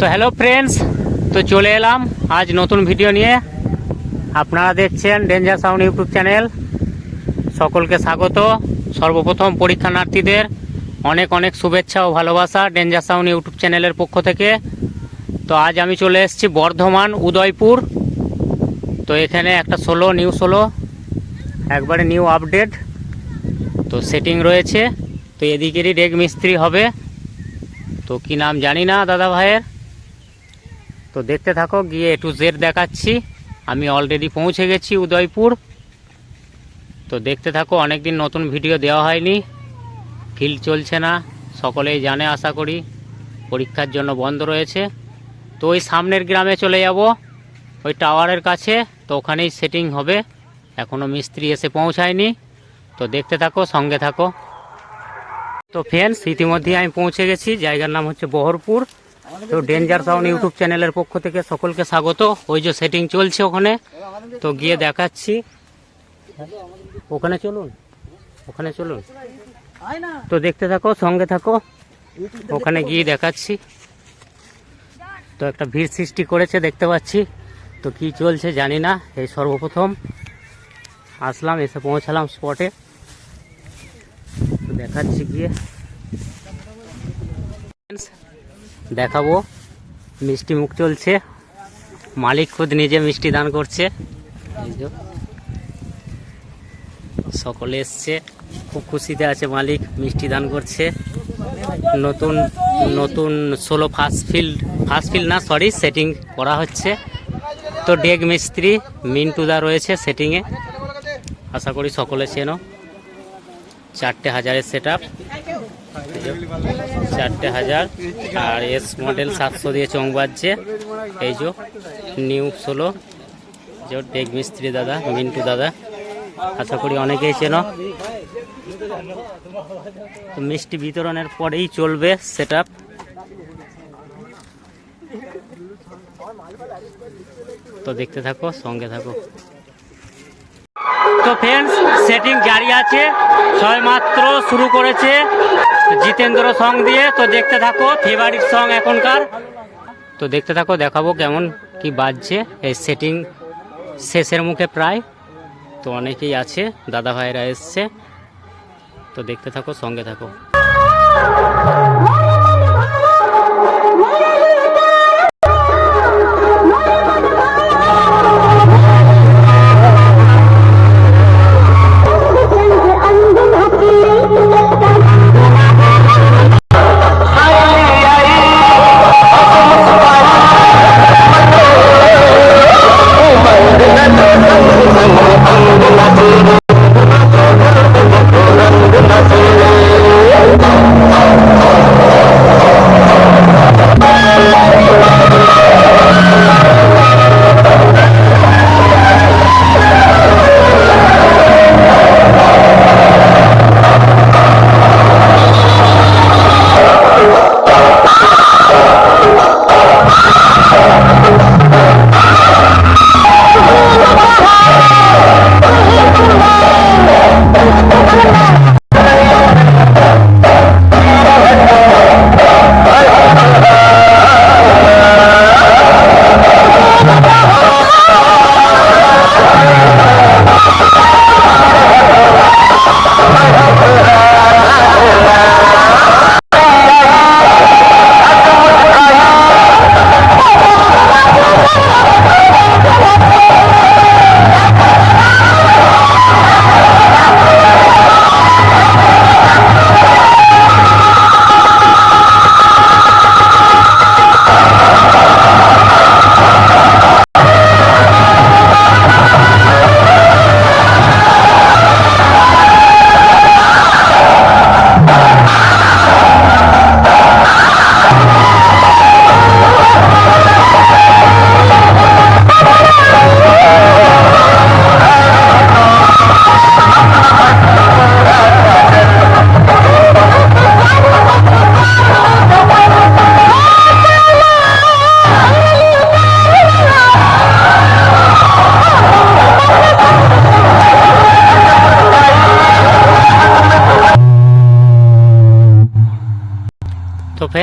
তো hello friends তো চলে এলাম আজ নতুন ভিডিও নিয়ে। আপনারা দেখছেন ডেঞ্জার সাউন্ড ইউটিউব চ্যানেল সকলকে স্বাগত। সর্বপ্রথম পরীক্ষানার্থীদের অনেক অনেক শুভেচ্ছা ও ভালোবাসা ডেঞ্জার সাউন্ড ইউটিউব চ্যানেলের পক্ষ থেকে। তো আজ আমি চলে এসেছি বর্ধমান, উদয়পুর। তো এখানে একটা ষোলো নিউ ষোলো একবারে নিউ আপডেট তো সেটিং রয়েছে। তো এদিকেরই ডেক মিস্ত্রি হবে। তো কি নাম জানি না দাদা ভাইয়ের। তো দেখতে থাকো, গিয়ে টু জেড দেখাচ্ছি। আমি অলরেডি পৌঁছে গেছি উদয়পুর। তো দেখতে থাকো, অনেকদিন নতুন ভিডিও দেওয়া হয়নি। ফিল্ড চলছে না, সকলেই জানে আশা করি। পরীক্ষার জন্য বন্ধ রয়েছে। তো ওই সামনের গ্রামে চলে যাব। ওই টাওয়ারের কাছে, তো ওখানেই সেটিং হবে। এখনও মিস্ত্রি এসে পৌঁছায়নি। তো দেখতে থাকো, সঙ্গে থাকো। তো ফ্রেন্ডস ইতিমধ্যেই আমি পৌঁছে গেছি। জায়গার নাম হচ্ছে বহরপুর। তো ডেঞ্জার সাউন্ড ইউটিউব চ্যানেলের পক্ষ থেকে সকলকে স্বাগত। ওই যে সেটিং চলছে ওখানে। তো গিয়ে দেখাচ্ছি। ওখানে চলুন। ওখানে চলুন। তো দেখতে থাকো, সঙ্গে থাকো। ওখানে গিয়ে দেখাচ্ছি। তো একটা ভিড় সৃষ্টি করেছে, দেখতে পাচ্ছি। তো কি চলছে জানি না। এই সর্বপ্রথম আসলাম, এসে পৌঁছালাম স্পটে দেখাচ্ছি গিয়ে। দেখাবো। মিষ্টি মুখ চলছে। মালিক খুদ নিজে মিষ্টি দান করছে। সকলে এসছে। খুব খুশিতে আছে মালিক, মিষ্টি দান করছে। নতুন নতুন ষোলো ফার্স্ট ফিল্ড ফার্স্ট ফিল্ড না সরি সেটিং করা হচ্ছে। তো ডেক মিস্ত্রি, মিন্টুদা রয়েছে সেটিংয়ে আশা করি সকলে চেনো। চারটে হাজারের সেট চারটে হাজার। আর এস মডেল সাতশো দিয়ে চোখ বাজছে। এই যে নিউ ষোলো। যে ডেক মিস্ত্রি দাদা, মিন্টু দাদা। আশা করি অনেকেই চেন। মিষ্টি বিতরণের পরেই চলবে সেট তো দেখতে থাকো, সঙ্গে থাকো। তো ফ্রেন্ডস সেটিং জারি আছে। ছয় মাত্র শুরু করেছে জিতেন্দ্র সং দিয়ে। তো দেখতে থাকো ফেভারিট সং এখনকার। তো দেখতে থাকো, দেখাবো কেমন কি বাজছে এই সেটিং শেষের মুখে প্রায়। তো অনেকেই আছে দাদা ভাইরা এসছে। তো দেখতে থাকো, সঙ্গে থাকো। Oh!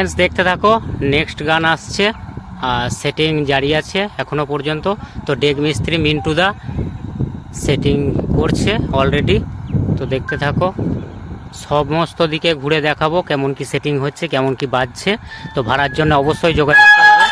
ফ্রেন্ডস দেখতে থাকো। নেক্সট গান আসছে সেটিং জারি আছে এখনও পর্যন্ত। তো ডেক মিস্ত্রি মিন্টু দা সেটিং করছে অলরেডি তো দেখতে থাকো, সমস্ত দিকে ঘুরে দেখাবো কেমন কি সেটিং হচ্ছে, কেমন কি বাজছে। তো ভাড়ার জন্য অবশ্যই যোগাযোগ করবে।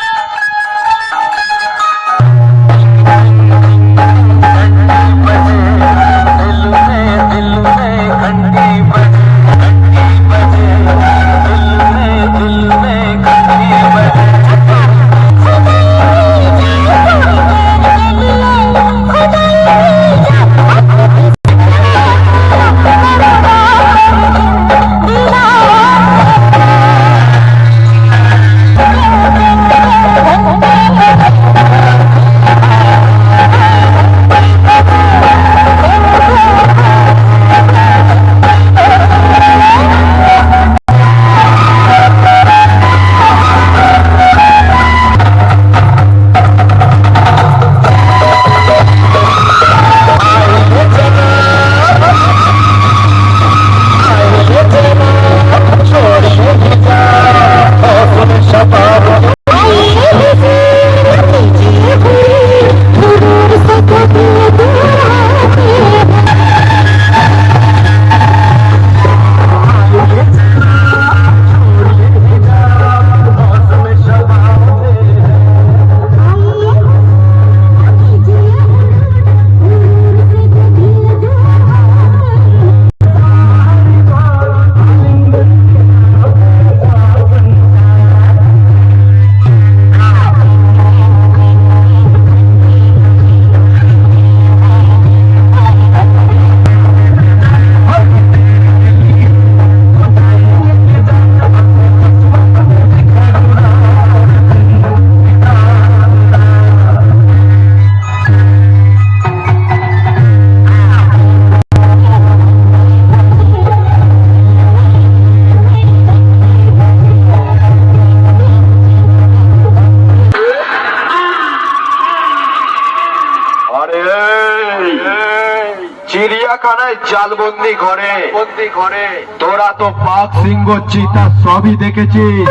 জালবন্দি ঘরে। বন্দি ঘরে। তোরা তো বাঘ সিংহ চিতা সবই দেখেছিস।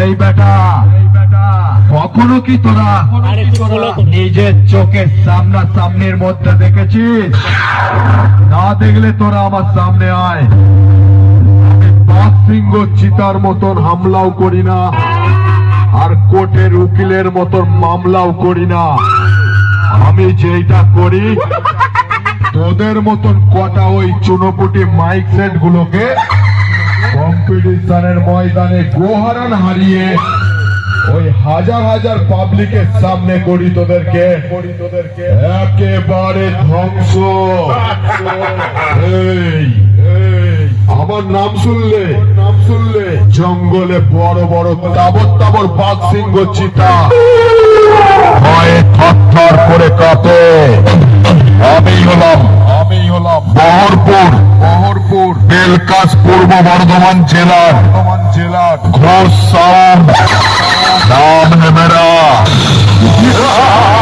এই বেটা কখনো কি তোরা। নিজের চোখের সামনা সামনের মধ্যে দেখেছিস? না দেখলে তোরা আমার সামনে আয়। বাঘ সিংহ চিতার মতন হামলাও করি না আর কোর্টের উকিলের মতন মামলাও করি না। আমি যেটা করি তোদের মতন কটা ওই চুনোপুটি মাইক সেট গুলোকে কম্পিটিশনের ময়দানে গোহারান হারিয়ে ওই হাজার হাজার পাবলিকের সামনে করি তোদেরকে, একেবারে ধ্বংস। আমার নাম শুনলে নাম শুনলে, জঙ্গলে বড় বড় তাবর তাবর বাঘ সিংহ চিতা, ভয়ে থরথর করে কাঁপে। আমি হলাম আমি হলাম বহরপুর বহরপুর বেলকাস পূর্ব বর্ধমান জেলার বর্ধমান জেলার ঘোষ সাউন্ড। নাম है